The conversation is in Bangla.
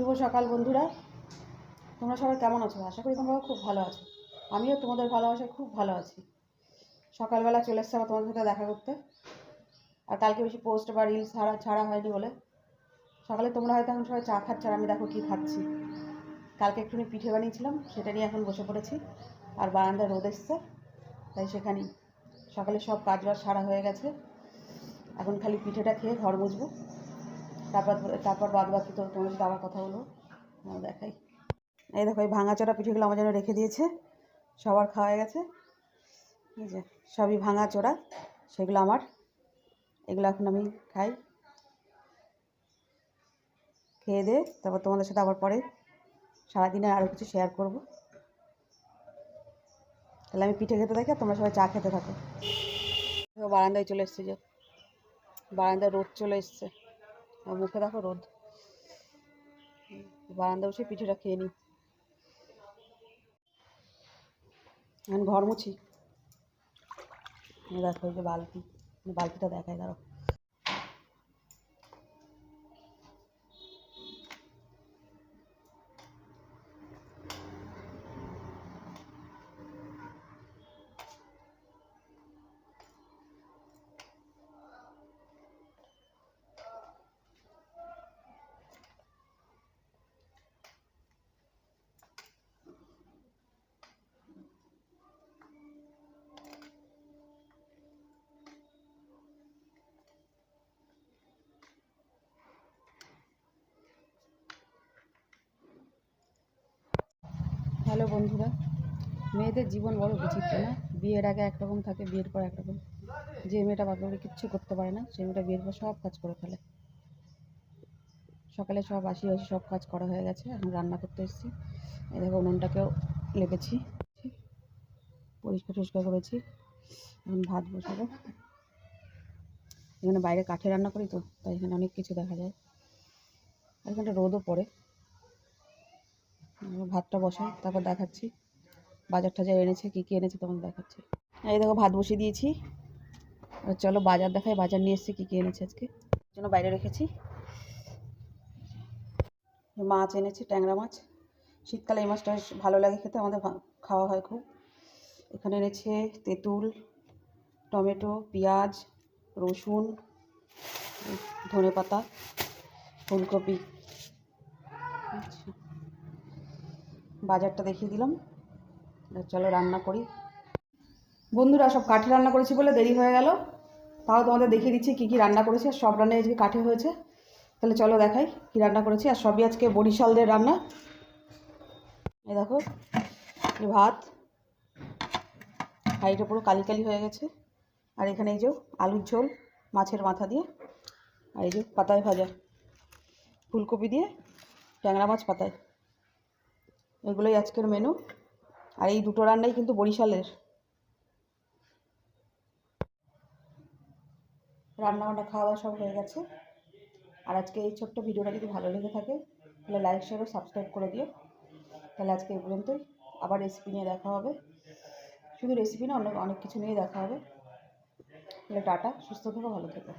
শুভ সকাল বন্ধুরা। তোমরা সবাই কেমন আছো? আশা করি তোমরা খুব ভালো আছো। আমিও তোমাদের ভালোবাসায় খুব ভালো আছি। সকালবেলা চলে এসছে তোমাদের সাথে দেখা করতে। আর কালকে বেশি পোস্ট বা রিলস ছাড়া ছাড়া হয়নি বলে। সকালে তোমরা হয়তো এখন সবাই চা খাচ্ছ আর আমি দেখো কী খাচ্ছি। কালকে একটুখানি পিঠে বানিয়েছিলাম, সেটা নিয়ে এখন বসে পড়েছি। আর বারান্দায় রোদ এসছে, তাই সেখানেই। সকালে সব কাজ বাজ সারা হয়ে গেছে। এখন খালি পিঠেটা খেয়ে ঘর মুছবো। তারপর তারপর বাদ বাকি তো তোমার সাথে আবার কথা হ্যাঁ, দেখাই। এই দেখো এই ভাঙাচোরা পিঠেগুলো আমার জন্য রেখে দিয়েছে। সবার খাওয়া গেছে। এই যে সবই ভাঙা চোরা সেগুলো আমার। এগুলো এখন আমি খাই। খেয়ে দিয়ে তারপর তোমাদের সাথে আবার পরে সারাদিনে আরও কিছু শেয়ার করব। তাহলে আমি পিঠে খেতে থাকি আর তোমরা সবাই চা খেতে থাকো। বারান্দায় চলে এসছে যে বারান্দায় রোদ চলে এসছে। আর মুখে দেখো রোদ। বারান্দা বসে পিঠেটা খেয়ে নিই। এখন ঘর মুছি। দেখো বালতি, বালতিটা দেখায় দাঁড়ো বন্ধুরা, মেয়েদের জীবন বড় বিচিত্র না? বিয়ের আগে একরকম থাকে, বিয়ের পর একরকম। যে মেয়েটা বাপরে কিচ্ছু করতে পারে না, সেই মেয়েটা বিয়ের পর সব কাজ করে ফেলে। সকালে সব আসি আসি সব কাজ করা হয়ে গেছে এখন রান্না করতে এসেছি। এই উনুনটাকেও লেপেছি, পরিষ্কার টরিষ্কার করেছি, এখন ভাত বসাবো। এখানে বাইরে কাঠে রান্না করি তো, তাই এখানে অনেক কিছু দেখা যায়। আর এখানটা রোদও পড়ে। ভাতটা বসাই, তারপর দেখাচ্ছি। বাজার টাজার এনেছে, কী কী এনেছে তখন দেখাচ্ছি। এই দেখো, ভাত বসিয়ে দিয়েছি। চলো বাজার দেখাই, বাজার নিয়ে এসেছি, কী কী এনেছে আজকে। জন্য বাইরে রেখেছি। মাছ এনেছে, ট্যাংরা মাছ। শীতকালে এই মাছটা ভালো লাগে খেতে, আমাদের খাওয়া হয় খুব। এখানে এনেছে তেঁতুল, টমেটো, পেঁয়াজ, রসুন ধনে পাতা ফুলকপি। আচ্ছা। বাজারটা দেখিয়ে দিলাম। চলো রান্না করি। বন্ধুরা, সব কাঠে রান্না করেছি বলে দেরি হয়ে গেল। তাও তোমাদের দেখিয়ে দিচ্ছি কী কী রান্না করেছি আর সব রান্নাই আজকে কাঠে হয়েছে। তাহলে চলো দেখাই কী রান্না করেছি। আর সবই আজকে বরিশালদের রান্না। এই দেখো ভাত। হাঁড়িটা পুরো কালি কালি হয়ে গেছে। আর এখানে এই যে আলুর ঝোল মাছের মাথা দিয়ে। আর এই যে পাতায় ভাজা। ফুলকপি দিয়ে ট্যাংরা মাছ পাতায়। এগুলোই আজকের মেনু আর এই দুটো রান্নাই কিন্তু বরিশালের। রান্না বান্না খাওয়া দাওয়া সব হয়ে গেছে। আর আজকে এই ছোট্ট ভিডিওটা যদি ভালো লেগে থাকে, তাহলে লাইক শেয়ার ও সাবস্ক্রাইব করে দিও। তাহলে আজকে এই পর্যন্তই। আবার রেসিপি নিয়ে দেখা হবে। শুধু রেসিপি না অনেক অনেক কিছু নিয়ে দেখা হবে। তাহলে টাটা, সুস্থ থেকো, ভালো থেকো।